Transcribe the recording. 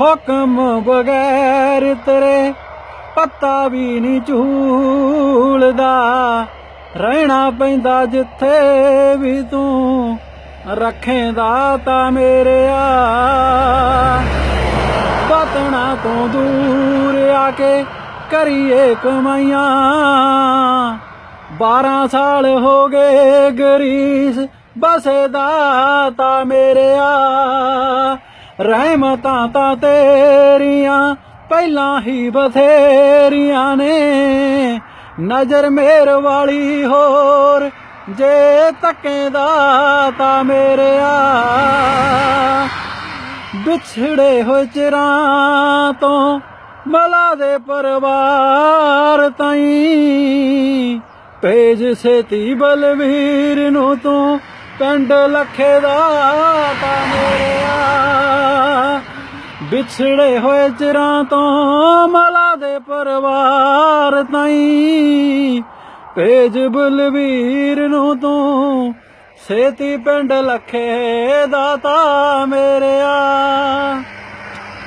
ਹੁਕਮ ਬਗੈਰ ਤੇਰੇ ਪੱਤਾ ਵੀ ਨਹੀਂ ਝੂਲਦਾ। ਰਹਿਣਾ ਪੈਂਦਾ ਜਿੱਥੇ ਵੀ ਤੂੰ ਰੱਖੇਂਦਾ ਤਾਂ ਮੇਰਿਆ ਬਤਨਾ ਤੋਂ ਦੂਰ ਆ ਕੇ ਕਰੀਏ ਕਮਾਈਆਂ। 12 ਸਾਲ ਹੋ ਗਏ ਗਰੀਸ ਬਸਦਾ ਤਾਂ ਮੇਰਿਆ ਰਹਿਮਤਾਂ ਤਾਂ ਤੇਰੀਆਂ ਪਹਿਲਾਂ ਹੀ ਬਥੇਰੀਆਂ ਨੇ। ਨਜ਼ਰ ਮੇਰ ਵਾਲੀ ਹੋਰ ਜੇ ਤੱਕੇਦਾ ਤਾਂ ਮੇਰਿਆ। ਵਿਛੜੇ ਹੋਏ ਚਿਰਾਂ ਤੋਂ ਮਲਾ ਦੇ ਪਰਵਾਰ ਤਾਈ। ਭੇਜ ਸੇਤੀ ਬਲਵੀਰ ਨੂੰ ਤੂੰ ਪਿੰਡ ਲਖੇ ਦਾ ਵਿਛੜੇ ਹੋਏ ਚਿਰਾਂ ਤੋਂ ਮਲਾ ਦੇ ਪਰਿਵਾਰ ਤਾਈ। ਭੇਜ ਬਲਵੀਰ ਨੂੰ ਤੂੰ ਸੇਤੀ ਪਿੰਡ ਲਖੇ ਦਾਤਾ ਮੇਰਿਆ